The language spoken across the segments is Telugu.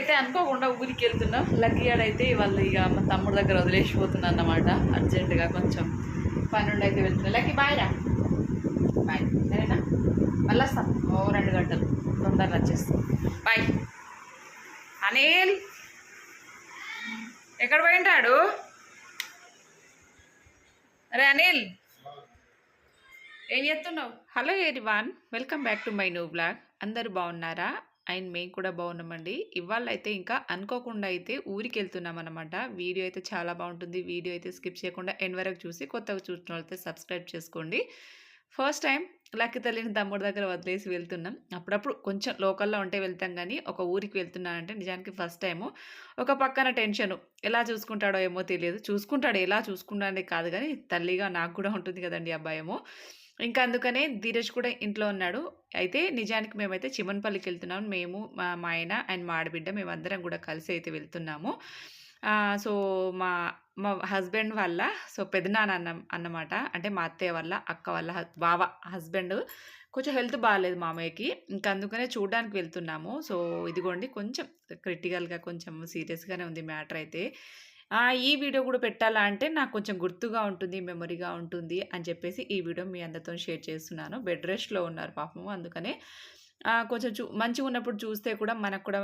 అయితే అనుకోకుండా ఊరికి వెళ్తున్నాం. లక్కీయాడ్ అయితే ఇవాళ ఇక మా తమ్ముడు దగ్గర వదిలేసిపోతున్నా అన్నమాట. అర్జెంటుగా కొంచెం పని అయితే వెళ్తున్నా. లక్కీ బాయ్ రా. బాయ్ సరేనా? మళ్ళీ వస్తాం. ఓ రెండు గంటలు. తొందరగా వచ్చేస్తాం. బాయ్ అనిల్! ఎక్కడ పోయింటాడు అరే అనిల్! ఏం చేస్తున్నావు? Hello everyone welcome back to my new blog అందరూ బాగున్నారా? అండ్ మేము కూడా బాగున్నామండి. ఇవాళ అయితే ఇంకా అనుకోకుండా అయితే ఊరికి వెళ్తున్నాం అనమాట వీడియో అయితే చాలా బాగుంటుంది. వీడియో అయితే స్కిప్ చేయకుండా ఎండ్ వరకు చూసి కొత్తగా చూసిన వాళ్ళైతే సబ్స్క్రైబ్ చేసుకోండి. ఫస్ట్ టైం లక్కి తల్లిని తమ్ముడు దగ్గర వదిలేసి వెళ్తున్నాం. అప్పుడప్పుడు కొంచెం లోకల్లో ఉంటే వెళ్తాం కానీ ఒక ఊరికి వెళ్తున్నానంటే నిజానికి ఫస్ట్ టైము ఒక పక్కన టెన్షను. ఎలా చూసుకుంటాడో ఏమో తెలియదు. చూసుకుంటాడు ఎలా చూసుకుంటాడే కాదు కానీ తల్లిగా నాకు కూడా ఉంటుంది కదండి అబ్బాయేమో ఇంకా అందుకనే ధీరజ్ కూడా ఇంట్లో ఉన్నాడు. అయితే నిజానికి మేమైతే చిమన్పల్లికి వెళ్తున్నాం. మేము మా ఆయన అండ్ మా ఆడబిడ్డ మేమందరం కూడా కలిసి అయితే వెళ్తున్నాము. సో మా మా హస్బెండ్ వల్ల సో పెదనాన్న అన్న అన్నమాట. అంటే మా అత్తయ్య వల్ల అక్క వల్ల బావ హస్బెండ్ కొంచెం హెల్త్ బాగాలేదు మామయ్యకి. ఇంకా అందుకనే చూడడానికి వెళ్తున్నాము. సో ఇదిగోండి కొంచెం క్రిటికల్గా కొంచెం సీరియస్గానే ఉంది మ్యాటర్ అయితే. ఈ వీడియో కూడా పెట్టాలా అంటే నాకు కొంచెం గుర్తుగా ఉంటుంది మెమొరీగా ఉంటుంది అని చెప్పేసి ఈ వీడియో మీ అందరితో షేర్ చేస్తున్నాను. బెడ్ రెస్ట్లో ఉన్నారు పాపము అందుకనే కొంచెం చూ మంచిగా ఉన్నప్పుడు చూస్తే కూడా మనకు కూడా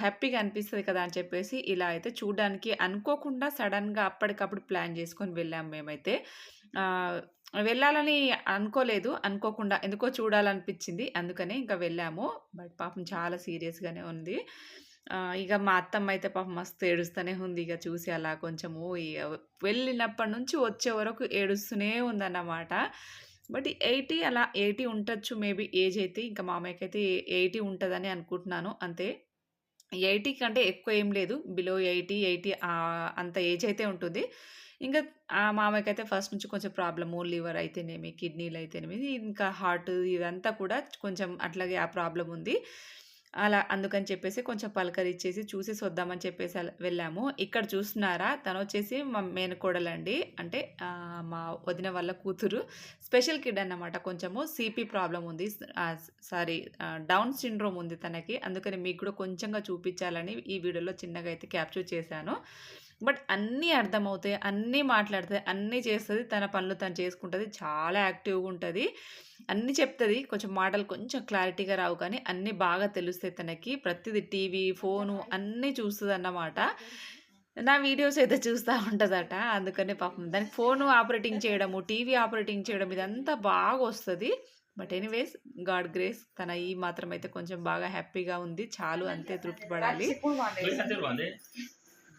హ్యాపీగా అనిపిస్తుంది కదా అని చెప్పేసి ఇలా అయితే చూడడానికి అనుకోకుండా సడన్గా అప్పటికప్పుడు ప్లాన్ చేసుకొని వెళ్ళాము మేమైతే. వెళ్ళాలని అనుకోలేదు అనుకోకుండా ఎందుకో చూడాలనిపించింది అందుకనే ఇంకా వెళ్ళాము. బట్ పాపం చాలా సీరియస్గానే ఉంది. ఇక మా అత్తమ్మ అయితే పాపం మస్తు ఏడుస్తూనే ఉంది. ఇక చూసి అలా కొంచెము ఇక వెళ్ళినప్పటి నుంచి వచ్చే వరకు ఏడుస్తూనే ఉందన్నమాట. బట్ ఎయిటీ అలా ఎయిటీ ఉండొచ్చు మేబీ ఏజ్ అయితే. ఇంకా మామయ్యకి అయితే ఎయిటీ ఉంటుందని అనుకుంటున్నాను. అంతే. ఎయిటీ కంటే ఎక్కువ ఏం లేదు. బిలో ఎయిటీ ఎయిటీ అంత ఏజ్ అయితే ఉంటుంది. ఇంకా ఆ మామయ్యకి అయితే ఫస్ట్ నుంచి కొంచెం ప్రాబ్లము లివర్ అయితేనేమి కిడ్నీలు అయితేనేమి ఇంకా హార్ట్ ఇదంతా కూడా కొంచెం అట్లాగే ఆ ప్రాబ్లం ఉంది అలా అందుకని చెప్పేసి కొంచెం పలకరిచ్చేసి చూసి వద్దామని చెప్పేసి వెళ్ళాము. ఇక్కడ చూస్తున్నారా? తను వచ్చేసి మా మేనకోడలండి అంటే మా వదిన వాళ్ళ కూతురు. స్పెషల్ కిడ్ అన్నమాట కొంచెము. సిపి ప్రాబ్లం ఉంది. సారీ డౌన్ సిండ్రోమ్ ఉంది తనకి. అందుకని మీకు కూడా కొంచెంగా చూపించాలని ఈ వీడియోలో చిన్నగా అయితే క్యాప్చర్ చేశాను. బట్ అన్నీ అర్థమవుతాయి అన్నీ మాట్లాడుతాయి అన్నీ చేస్తుంది తన పనులు తను చేసుకుంటుంది చాలా యాక్టివ్గా ఉంటుంది. అన్నీ చెప్తుంది కొంచెం మాటలు కొంచెం క్లారిటీగా రావు కానీ అన్నీ బాగా తెలుస్తాయి తనకి. ప్రతిదీ టీవీ ఫోను అన్నీ చూస్తుంది అన్నమాట నా వీడియోస్ అయితే చూస్తూ ఉంటుందట అందుకనే పాపం. దానికి ఫోను ఆపరేటింగ్ చేయడము టీవీ ఆపరేటింగ్ చేయడం ఇదంతా బాగా వస్తుంది. బట్ ఎనీవేస్ గాడ్ గ్రేస్ తన ఈ మాత్రం అయితే కొంచెం బాగా హ్యాపీగా ఉంది. చాలు అంతే తృప్తి పడాలి.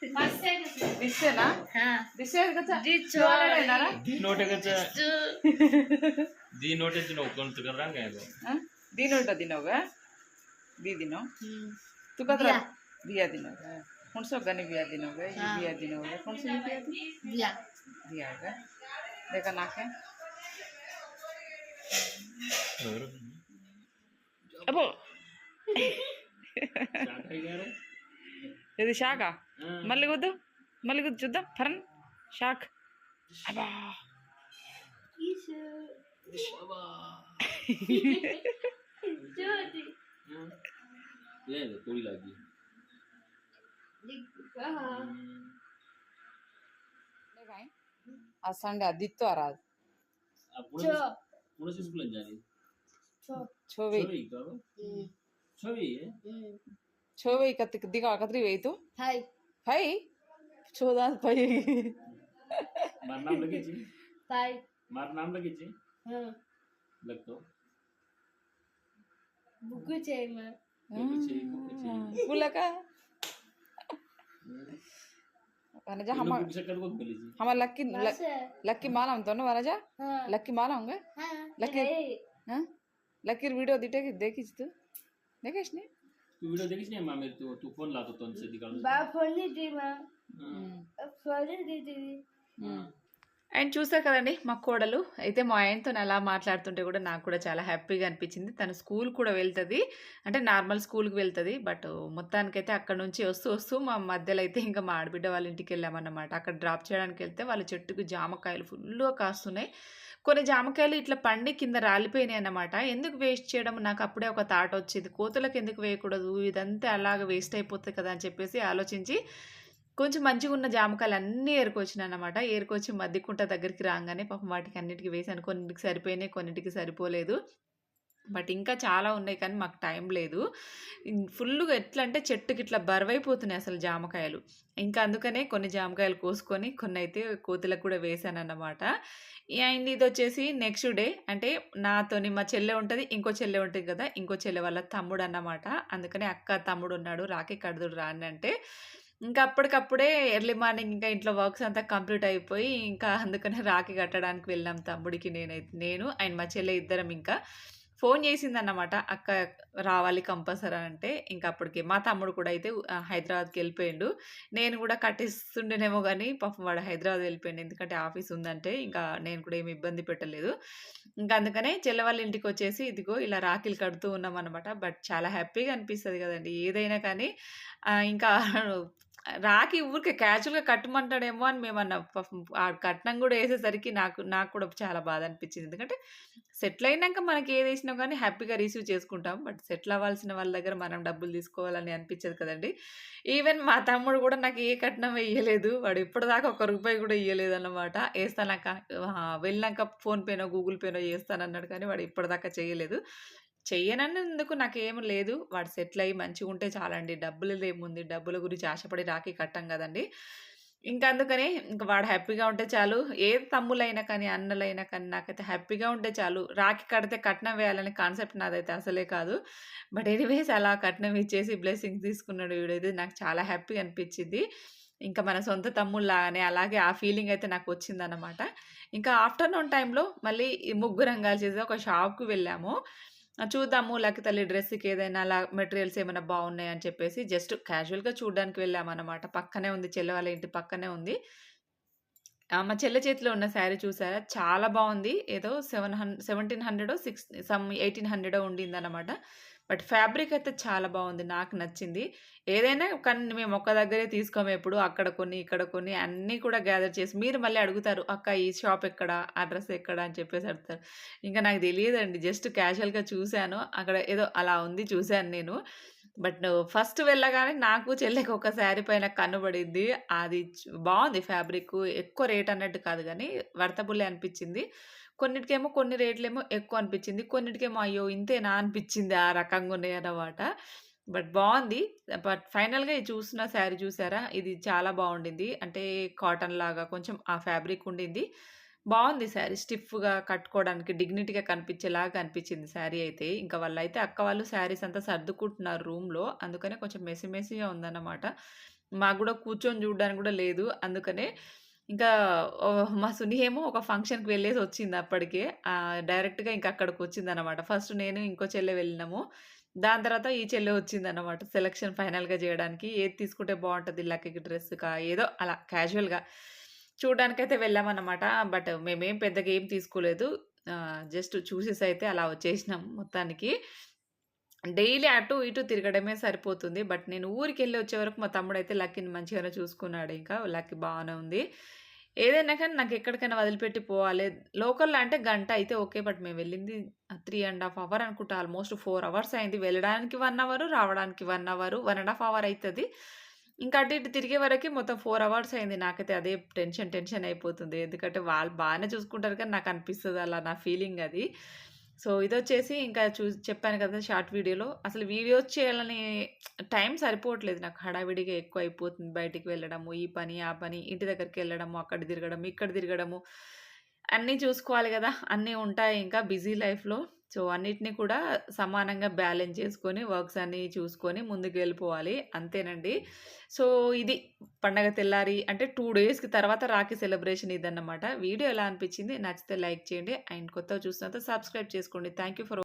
दिसते ना दिसते कसं येणार हा? दी नोट आहे का दी नोट आहे तिनं उकळून तुका रांग आहे हा? दिन उंट ದಿನೋಗ ದಿ ದಿನೋ ತುಕದ್ರ ಬಿಯ ದಿನೋಗ ಹುಣ್ಸೋಗನಿ ಬಿಯ ದಿನೋಗ ಈ ಬಿಯ ದಿನೋಗ ಹುಣ್ಸೋ ಬಿಯ बिया ಬಿಯಾಗ ದೇಕ ನಾಕೆ ಅಬೋ ಇದು ಶಾಗ మళ్ళీ గుద్దు మళ్ళీ గుద్దు చూద్దాం ఫరన్ షాక్ అబ్బా जोड़ी ये थोड़ी लगी ఆ సండే అదిత్తు ఆ రాదు अब पुणे जो पुणे से स्कूल जा रही जो छोवे छवि का छवि है छोवे कत दिगा कतरी वेई तू हाय है चौदह पाएगी मार नाम लगी जी। ताई। मार नाम लगी जी। हाँ। लग तो बुकु चाहिए मार। बुकु चाहिए बुकु चाहिए। हाँ, का। लक्की लक्की माल हम हाँ। लक्की माल होंगे। हाँ। लक्की हाँ। वीडियो देखी तू? देखे इसने? तू व्हिडिओ देखीस नाही मामेर तू तू फोन लावतो तोंड सिद्धी काढून बा फोन नाही ती मा फोन नाही ती అండ్ చూసారు కదండి మా కోడలు. అయితే మా ఆయనతో అలా మాట్లాడుతుంటే కూడా నాకు కూడా చాలా హ్యాపీగా అనిపించింది. తను స్కూల్ కూడా వెళ్తుంది. అంటే నార్మల్ స్కూల్కి వెళ్తుంది. బట్ మొత్తానికైతే అక్కడ నుంచి వస్తూ వస్తూ మా మధ్యలో అయితే ఇంకా మా ఆడబిడ్డ వాళ్ళ ఇంటికి వెళ్ళామన్నమాట. అక్కడ డ్రాప్ చేయడానికి వెళ్తే వాళ్ళ చెట్టుకు జామకాయలు ఫుల్గా కాస్తున్నాయి. కొన్ని జామకాయలు ఇట్లా పండి కింద రాలిపోయినాయి అన్నమాట. ఎందుకు వేస్ట్ చేయడం? నాకు అప్పుడే ఒక థాట్ వచ్చింది. కోతులకు ఎందుకు వేయకూడదు? ఇదంతా అలాగ వేస్ట్ అయిపోతుంది కదా అని చెప్పేసి ఆలోచించి కొంచెం మంచిగా ఉన్న జామకాయలు అన్నీ ఏరుకొచ్చినాయి అనమాట ఏరుకొచ్చి మద్దికుంట దగ్గరికి రాగానే పాపం వాటికి అన్నిటికీ వేసాను కొన్నిటికి సరిపోయినాయి కొన్నిటికి సరిపోలేదు. బట్ ఇంకా చాలా ఉన్నాయి కానీ మాకు టైం లేదు. ఫుల్గా ఎట్లా అంటే చెట్టుకి ఇట్లా బరువైపోతున్నాయి అసలు జామకాయలు. ఇంకా అందుకనే కొన్ని జామకాయలు కోసుకొని కొన్ని అయితే కోతులకు కూడా వేసాను అన్నమాట అండ్ ఇది వచ్చేసి నెక్స్ట్ డే అంటే నాతోని మా చెల్లె ఉంటుంది ఇంకో చెల్లె ఉంటుంది కదా ఇంకో చెల్లె వాళ్ళ తమ్ముడు అన్నమాట అందుకనే అక్క తమ్ముడు ఉన్నాడు రాకి కడుదుడు రాని అంటే ఇంకా అప్పటికప్పుడే ఎర్లీ మార్నింగ్ ఇంకా ఇంట్లో వర్క్స్ అంతా కంప్లీట్ అయిపోయి ఇంకా అందుకనే రాఖీ కట్టడానికి వెళ్ళాం తమ్ముడికి నేనైతే నేను ఆయన మా చెల్లె ఇద్దరం ఇంకా. ఫోన్ చేసిందన్నమాట అక్క రావాలి కంపల్సరీ అంటే ఇంకా అప్పటికి. మా తమ్ముడు కూడా అయితే హైదరాబాద్కి వెళ్ళిపోయిండు. నేను కూడా కట్టిస్తుండేనేమో కానీ పాపం వాడు హైదరాబాద్ వెళ్ళిపోయిండు. ఎందుకంటే ఆఫీస్ ఉందంటే ఇంకా నేను కూడా ఏమి ఇబ్బంది పెట్టలేదు. ఇంకా అందుకనే చెల్లవాళ్ళ ఇంటికి వచ్చేసి ఇదిగో ఇలా రాఖీలు కడుతూ ఉన్నాం అనమాట బట్ చాలా హ్యాపీగా అనిపిస్తుంది కదండి. ఏదైనా కానీ ఇంకా రాకి ఊరికే క్యాజువల్గా కట్టమంటాడేమో అని మేము అన్న ఆ కట్నం కూడా వేసేసరికి నాకు నాకు కూడా చాలా బాధ అనిపించింది. ఎందుకంటే సెటిల్ అయినాక మనకి ఏది వేసినా కానీ హ్యాపీగా రిసీవ్ చేసుకుంటాం. బట్ సెటిల్ అవ్వాల్సిన వాళ్ళ దగ్గర మనం డబ్బులు తీసుకోవాలని అనిపించదు కదండి. ఈవెన్ మా తమ్ముడు కూడా నాకు ఏ కట్నం వేయలేదు. వాడు ఇప్పటిదాకా ఒక రూపాయి కూడా ఇవ్వలేదు అన్నమాట వేస్తానాక వెళ్ళాక ఫోన్పేనో గూగుల్ పేనో చేస్తానన్నాడు కానీ వాడు ఇప్పటిదాకా చేయలేదు. చెయ్యనన్నందుకు నాకేం లేదు. వాడు సెటిల్ అయ్యి మంచిగా ఉంటే చాలండి. డబ్బులు ఏముంది డబ్బుల గురించి ఆశపడి రాఖీ కట్టం కదండి. ఇంకా అందుకని ఇంకా వాడు హ్యాపీగా ఉంటే చాలు. ఏ తమ్ములైనా కానీ అన్నలైనా కానీ నాకైతే హ్యాపీగా ఉంటే చాలు. రాఖీ కడితే కట్నం వేయాలనే కాన్సెప్ట్ నాదైతే అసలే కాదు. బట్ ఎనీవేస్ అలా కట్నం ఇచ్చేసి బ్లెస్సింగ్ తీసుకున్నాడు వీడైతే నాకు చాలా హ్యాపీగా అనిపించింది. ఇంకా మన సొంత తమ్ముళ్ళలాగానే అలాగే ఆ ఫీలింగ్ అయితే నాకు వచ్చిందన్నమాట. ఇంకా ఆఫ్టర్నూన్ టైంలో మళ్ళీ ముగ్గురం కలిసి ఒక షాప్కి వెళ్ళాము. చూద్దాము లకి తల్లి డ్రెస్కి ఏదైనా అలా మెటీరియల్స్ ఏమైనా బాగున్నాయి అని చెప్పేసి జస్ట్ క్యాజువల్గా చూడడానికి వెళ్ళామన్నమాట. పక్కనే ఉంది చెల్లె వాళ్ళ ఇంటి పక్కనే ఉంది. ఆ, మా చెల్లె చేతిలో ఉన్న శారీ చూసారా? చాలా బాగుంది. ఏదో సెవెన్ హండ్రెడ్ సెవెంటీన్ హండ్రెడో సిక్స్ సమ్ ఎయిటీన్ హండ్రెడో ఉండింది అనమాట బట్ ఫ్యాబ్రిక్ అయితే చాలా బాగుంది నాకు నచ్చింది. ఏదైనా కానీ మేము ఒక్క దగ్గరే తీసుకోము ఎప్పుడు అక్కడ కొన్ని ఇక్కడ కొన్ని అన్నీ కూడా గ్యాదర్ చేసి మీరు మళ్ళీ అడుగుతారు అక్క ఈ షాప్ ఎక్కడ అడ్రస్ ఎక్కడ? అని చెప్పేసి అడుగుతారు. ఇంకా నాకు తెలియదండి జస్ట్ క్యాజువల్గా చూశాను అక్కడ ఏదో అలా ఉంది చూశాను నేను. బట్ ఫస్ట్ వెళ్ళగానే నాకు చెల్లెకి ఒక శారీ పైన కనబడింది అది బాగుంది ఫ్యాబ్రిక్. ఎక్కువ రేట్ అన్నట్టు కాదు కానీ వర్తబుల్లే అనిపించింది. కొన్నిటికేమో కొన్ని రేట్లేమో ఎక్కువ అనిపించింది. కొన్నిటికేమో అయ్యో ఇంతేనా అనిపించింది ఆ రకంగా ఉన్నాయన్నమాట బట్ బాగుంది. బట్ ఫైనల్గా ఇది చూసిన శారీ చూసారా? ఇది చాలా బాగుండింది. అంటే కాటన్ లాగా కొంచెం ఆ ఫ్యాబ్రిక్ ఉండింది. బాగుంది శారీ. స్టిఫ్గా కట్టుకోవడానికి డిగ్నిటీగా కనిపించేలాగా అనిపించింది శారీ అయితే. ఇంకా వాళ్ళు అయితే అక్క వాళ్ళు శారీస్ అంతా సర్దుకుంటున్నారు రూమ్లో. అందుకనే కొంచెం మెసిమెసిగా ఉందన్నమాట. మాకు కూడా కూర్చొని చూడడానికి కూడా లేదు. అందుకనే ఇంకా మా సుని ఏమో ఒక ఫంక్షన్కి వెళ్ళేసి వచ్చింది అప్పటికే. డైరెక్ట్గా ఇంకా అక్కడికి వచ్చింది అనమాట ఫస్ట్ నేను ఇంకో చెల్లె వెళ్ళినాము. దాని తర్వాత ఈ చెల్లె వచ్చింది అనమాట సెలక్షన్ ఫైనల్గా చేయడానికి. ఏది తీసుకుంటే బాగుంటుంది లక్కకి డ్రెస్ కా ఏదో అలా క్యాజువల్గా. చూడడానికైతే వెళ్ళామన్నమాట. బట్ మేమేం పెద్దగా ఏం తీసుకోలేదు. జస్ట్ చూసేసి అయితే అలా వచ్చేసినాం మొత్తానికి. డైలీ అటు ఇటు తిరగడమే సరిపోతుంది. బట్ నేను ఊరికి వెళ్ళి వచ్చే వరకు మా తమ్ముడు అయితే లక్కీని మంచిగానే చూసుకున్నాడు. ఇంకా లక్కీ బాగానే ఉంది. ఏదైనా కానీ నాకు ఎక్కడికైనా వదిలిపెట్టి పోవాలి. లోకల్లో అంటే గంట అయితే ఓకే. బట్ మేము వెళ్ళింది త్రీ అండ్ హాఫ్ అవర్ అనుకుంటా. ఆల్మోస్ట్ ఫోర్ అవర్స్ అయింది. వెళ్ళడానికి వన్ అవర్ రావడానికి one hour one and half hour అవుతుంది ఇంకా అటు ఇటు తిరిగే వరకు మొత్తం ఫోర్ అవర్స్ అయింది. నాకైతే అదే టెన్షన్ టెన్షన్ అయిపోతుంది. ఎందుకంటే వాళ్ళు బాగానే చూసుకుంటారు కానీ నాకు అనిపిస్తుంది అలా నా ఫీలింగ్ అది. సో ఇది వచ్చేసి ఇంకా చూ చెప్పాను కదా షార్ట్ వీడియోలో. అసలు వీడియోస్ చేయాలని టైం సరిపోవట్లేదు. నాకు హడావిడిగా ఎక్కువ అయిపోతుంది బయటికి వెళ్ళడము ఈ పని ఆ పని ఇంటి దగ్గరికి వెళ్ళడము అక్కడ తిరగడము ఇక్కడ తిరగడము. అన్నీ చూసుకోవాలి కదా. అన్నీ ఉంటాయి ఇంకా బిజీ లైఫ్లో. సో అన్నిటిని కూడా సమానంగా బ్యాలెన్స్ చేసుకొని వర్క్స్ అన్నీ చూసుకొని ముందుకు వెళ్ళిపోవాలి అంతేనండి. సో ఇది పండగ తెల్లారి అంటే టూ డేస్కి తర్వాత రాఖీ సెలబ్రేషన్ ఇదన్నమాట. వీడియో ఎలా అనిపించింది నచ్చితే లైక్ చేయండి. అండ్ కొత్త చూసినంత సబ్స్క్రైబ్ చేసుకోండి. Thank you for